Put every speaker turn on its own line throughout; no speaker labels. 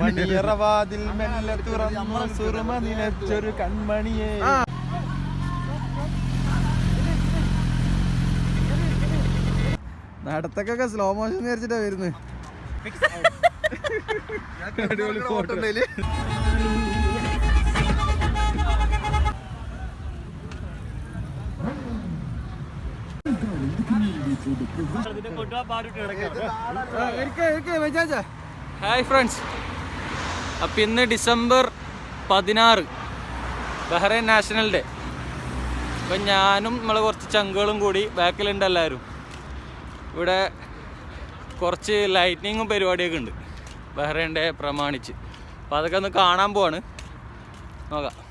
മണിയറവാതിൽ മെല്ലെ തുറന്നു സുറുമ നിലച്ചൊരു കൺമണിയെ.
നടത്തൊക്കെ slow motion വിചാരിച്ചിട്ടാ വരുന്നത് അടിപൊളി ഫോട്ടോ ഹായ് ഫ്രണ്ട്സ് അപ്പം ഇന്ന് ഡിസംബർ പതിനാറ് ബഹ്റൈൻ നാഷണൽ ഡേ. അപ്പം ഞാനും നമ്മളെ കുറച്ച് ചങ്കുകളും കൂടി ബാക്കിലുണ്ട് എല്ലാവരും. ഇവിടെ കുറച്ച് ലൈറ്റിനിങ്ങും പരിപാടിയൊക്കെ ഉണ്ട്. ബഹ്റൈൻ ഡേ പ്രമാണിച്ച്. അപ്പോൾ അതൊക്കെ ഒന്ന് കാണാൻ പോവാണ്. നോക്കാം.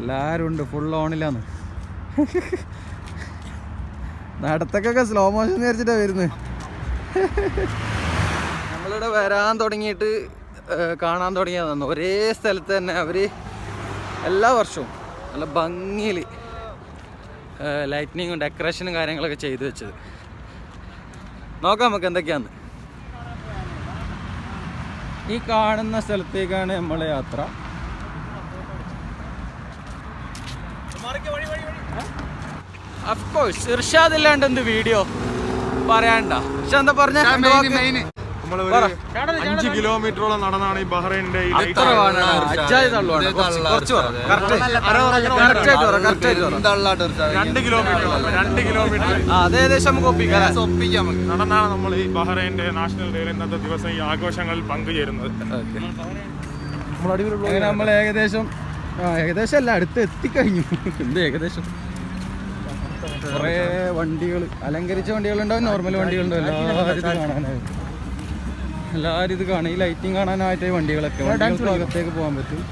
എല്ലാവരും ഉണ്ട് ഫുൾ ഓണിലാണ് നടത്തക്കൊക്കെ സ്ലോ മോഷൻ വിചാരിച്ചിട്ടാ വരുന്നത് നമ്മളിവിടെ വരാൻ തുടങ്ങിയിട്ട് കാണാൻ തുടങ്ങിയതാണ് ഒരേ സ്ഥലത്ത് തന്നെ അവർ എല്ലാ വർഷവും നല്ല ഭംഗിയിൽ ലൈറ്റ്നിങ്ങും ഡെക്കറേഷനും കാര്യങ്ങളൊക്കെ ചെയ്തു വെച്ചത്. നോക്കാം നമുക്ക് എന്തൊക്കെയാന്ന്. ഈ കാണുന്ന സ്ഥലത്തേക്കാണ് നമ്മളെ യാത്ര. അഫ്കോഴ്സ് ഇർഷാദ് ഇല്ലാണ്ട് എന്ത് വീഡിയോ പറയാണ്ട എന്താ പറഞ്ഞ?
നമ്മൾ അഞ്ച് കിലോമീറ്ററോളം നടന്നാണ് ഈ ബഹ്റൈനിന്റെ രണ്ട് കിലോമീറ്റർ രണ്ട് കിലോമീറ്റർ
ആ അത് ഏകദേശം നമുക്ക് ഒപ്പിക്കാം
നടന്നാണ് നമ്മൾ ഈ ബഹ്റൈന്റെ നാഷണൽ ഡേയിൽ ഇന്നത്തെ ദിവസം ഈ ആഘോഷങ്ങളിൽ പങ്കുചേരുന്നത്.
നമ്മൾ ഏകദേശം ആ ഏകദേശം അല്ല അടുത്ത് എത്തിക്കഴിഞ്ഞു. എന്ത് ഏകദേശം? കുറേ വണ്ടികൾ അലങ്കരിച്ച വണ്ടികളുണ്ടാവും നോർമൽ വണ്ടികളുണ്ടാവും. എല്ലാവരും ഇത് കാണാനായി എല്ലാവരും ഇത് കാണാം ഈ ലൈറ്റിംഗ് കാണാനായിട്ട് വണ്ടികളൊക്കെ അകത്തേക്ക് പോകാൻ പറ്റും.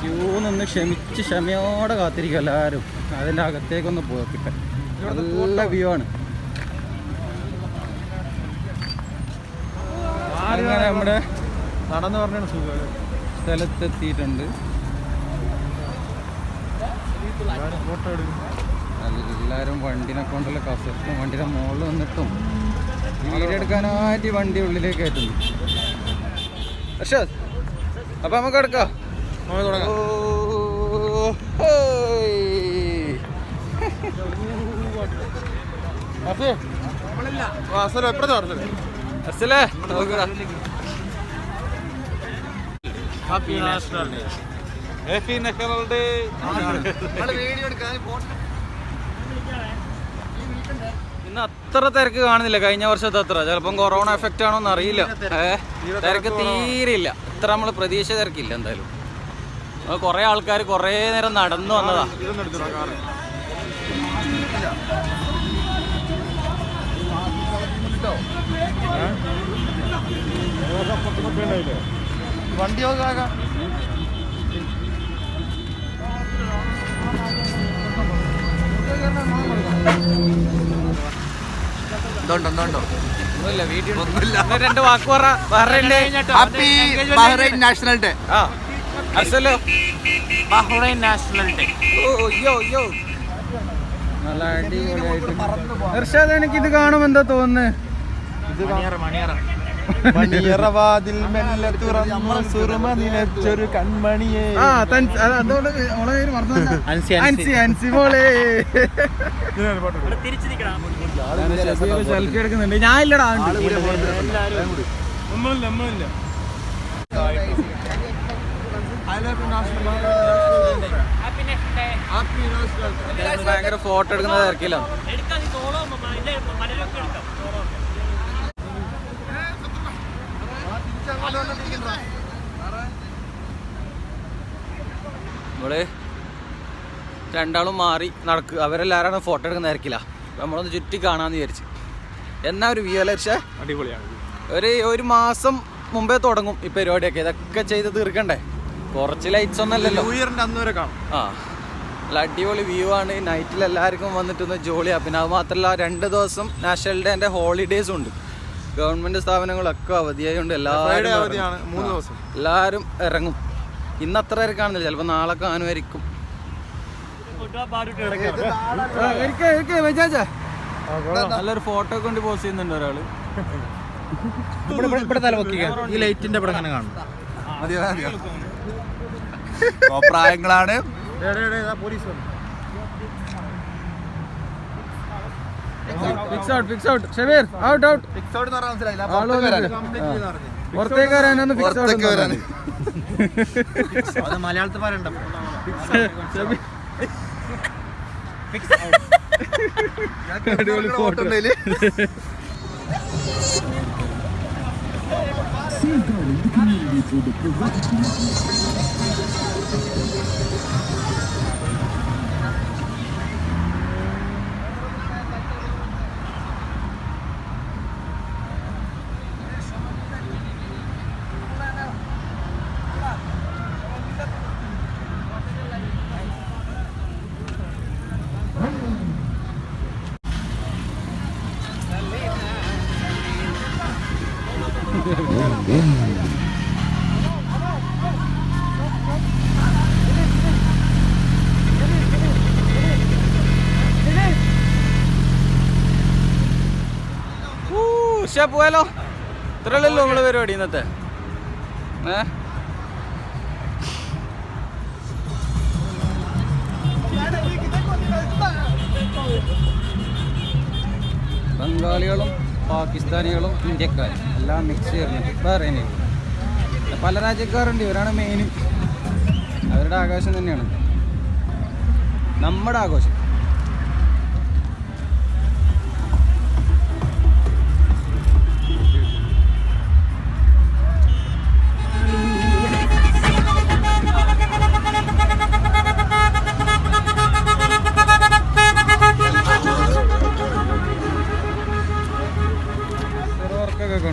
ക്യൂ നിന്ന് ക്ഷമിച്ച് ക്ഷമയോടെ കാത്തിരിക്കും എല്ലാവരും. അതിന്റെ അകത്തേക്കൊന്ന് പോക്കിട്ടെ നല്ല വ്യൂ ആണ്. അങ്ങനെ നമ്മുടെ
നടന്നു പറഞ്ഞാണ് സുഖം.
സ്ഥലത്തെത്തിയിട്ടുണ്ട്.
ഫോട്ടോ എടുക്കും.
എല്ലാവരും വണ്ടിനെ കൊണ്ടുള്ള കസറ്റും വണ്ടിയുടെ മുകളിൽ വന്നിട്ടും വീട് എടുക്കാനായിട്ട് ഈ വണ്ടി ഉള്ളിലേക്ക് കയറ്റുന്നു. പക്ഷേ അപ്പൊ നമുക്ക് എടുക്കാം. ഓ, ഹേയ്. അസലേ നോക്കുടാ.
Happy national day happy national day
ഇന്ന് അത്ര തിരക്ക് കാണുന്നില്ല. കഴിഞ്ഞ വർഷത്തെ അത്ര. ചിലപ്പം കൊറോണ എഫക്റ്റ് ആണോന്ന് അറിയില്ല. തിരക്ക്. തീരെ ഇല്ല ഇത്ര നമ്മൾ പ്രതീക്ഷ തിരക്കില്ല എന്തായാലും. കുറെ കുറേ ആൾക്കാർ കുറെ നേരം നടന്നു വന്നതാ.
ഇതൊന്നും എടുത്തിടാം കാറ് വണ്ടി നോക്കാം
ഒന്നുമില്ല വീഡിയോ ഒന്ന് രണ്ട് വാക്ക് പറ. ബഹ്റൈന്റെ
happy Bahrain national day Bahrain national day
നല്ല അടിപൊളിയായിട്ട് ഇർഷാദ് എനിക്ക് ഇത് കാണുമെന്താ എന്താ തോന്നുന്നത്
മണിയറവാതിൽ മെല്ലെ തുറന്നു സുറുമ നിലച്ചൊരു കൺമണിയെ.
ആ തൻ അതുകൊണ്ട് ഓളെ പേര് അൻസി അൻസി. അൻസി മോളെ. സെൽഫി എടുക്കുന്നുണ്ട്. ഞാൻ ഇല്ലടാ
നമ്മളില്ല നമ്മളില്ല
ഭയങ്കര ഫോട്ടോ എടുക്കുന്ന തിരക്കില്ല നമ്മൾ രണ്ടാളും മാറി നടക്കുക അവരെല്ലാരാണ് ഫോട്ടോ എടുക്കുന്ന തിരക്കില്ല നമ്മളൊന്ന് ചുറ്റി കാണാന്ന് വിചാരിച്ചു. എന്നാ ഒരു വ്യൂ അല്ലേ പക്ഷേ
അടിപൊളിയാണ്.
ഒരു ഒരു മാസം മുമ്പേ തുടങ്ങും ഈ പരിപാടിയൊക്കെ. ഇതൊക്കെ ചെയ്ത് തീർക്കണ്ടേ? കുറച്ച് ലൈറ്റ്സ് ഒന്നല്ലല്ലോ
അല്ലല്ലോ. അന്ന് വരെ കാണും.
ആ. നല്ല അടിപൊളി വ്യൂ ആണ്. നൈറ്റിൽ എല്ലാവർക്കും വന്നിട്ടൊന്ന് ജോളിയാണ് പിന്നെ അത് മാത്രമല്ല രണ്ട് ദിവസം നാഷണൽ ഡേന്റെ ഹോളിഡേയ്സും ഉണ്ട്. ഗവൺമെന്റ് സ്ഥാപനങ്ങളൊക്കെ അവധിയായതുകൊണ്ട് എല്ലാവരും
അവധിയാണ് മൂന്ന് ദിവസം.
എല്ലാവരും ഇറങ്ങും. ഇന്ന് അത്ര പേര് കാണുന്നില്ല ചിലപ്പോൾ നാളെ കാണുമായിരിക്കും. നല്ലൊരു ഫോട്ടോ കൊണ്ട് പോസ്റ്റ് ചെയ്യുന്നുണ്ട് ഒരാൾ.
ഇവിടെ ഈ ലൈറ്റിന്റെ ഇവിടെ അങ്ങനെ കാണും. പ്രായങ്ങളാണ്.
Fix out fix out Shabeer out out ആൾ വന്നിട്ട്. പുറത്തേക്ക് വരാനൊന്ന് ഫിക്സ് ഔട്ട്
മലയാളത്തിൽ പറയണ്ട.
അടിപൊളി ഫോട്ടോ ഉഷ പോയാലോ? ഇത്രയല്ലല്ലോ നമ്മളെ പരിപാടി ഇന്നത്തെ. ഏ? ബംഗാളികളും പാകിസ്ഥാനികളും ഇന്ത്യക്കാരും എല്ലാം മിക്സ് ചേർന്ന് വേറെ പല രാജ്യക്കാരുണ്ട്. ഇവരാണ് മെയിനും അവരുടെ ആഘോഷം തന്നെയാണ്. നമ്മുടെ ആഘോഷം.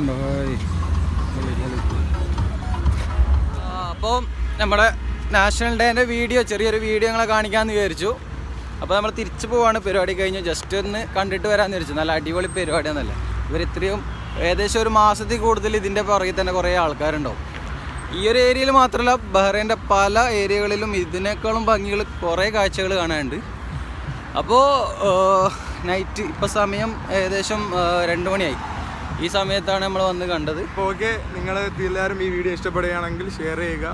കണ്ടോ അപ്പോൾ നമ്മുടെ നാഷണൽ ഡേന്റെ വീഡിയോ ചെറിയൊരു വീഡിയോ ഞങ്ങളെ കാണിക്കാമെന്ന് വിചാരിച്ചു. അപ്പോൾ നമ്മൾ തിരിച്ചു പോവാണ് പരിപാടി കഴിഞ്ഞു ജസ്റ്റ് ഒന്ന് കണ്ടിട്ട് വരാമെന്ന് വിചാരിച്ചു. നല്ല അടിപൊളി പരിപാടിയാണല്ലേ ഇവർ ഇത്രയും ഏകദേശം ഒരു മാസത്തിൽ കൂടുതൽ ഇതിന്റെ പുറകിൽ തന്നെ കുറേ ആൾക്കാരുണ്ടാവും. ഈ ഒരു ഏരിയയിൽ മാത്രമല്ല ബഹ്റൈന്റെ പല ഏരിയകളിലും ഇതിനേക്കാളും ഭംഗികൾ കുറേ കാഴ്ചകൾ കാണാനുണ്ട്. അപ്പോൾ നൈറ്റ് ഇപ്പോൾ സമയം ഏകദേശം രണ്ട് മണിയായി. ഈ സമയത്താണ് നമ്മൾ വന്ന് കണ്ടത്.
അപ്പോൾ ഓക്കെ നിങ്ങൾ എല്ലാവരും ഈ വീഡിയോ ഇഷ്ടപ്പെടുകയാണെങ്കിൽ ഷെയർ ചെയ്യുക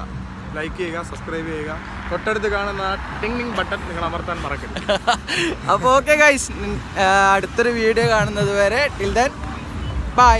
ലൈക്ക് ചെയ്യുക സബ്സ്ക്രൈബ് ചെയ്യുക. തൊട്ടടുത്ത് കാണുന്ന ടിങ് ടിങ് ബട്ടൺ നിങ്ങൾ അമർത്താൻ മറക്കരുത്.
അപ്പോൾ ഓക്കെ ഗൈസ് അടുത്തൊരു വീഡിയോ കാണുന്നത് വരെ ടിൽ ദെൻ ബൈ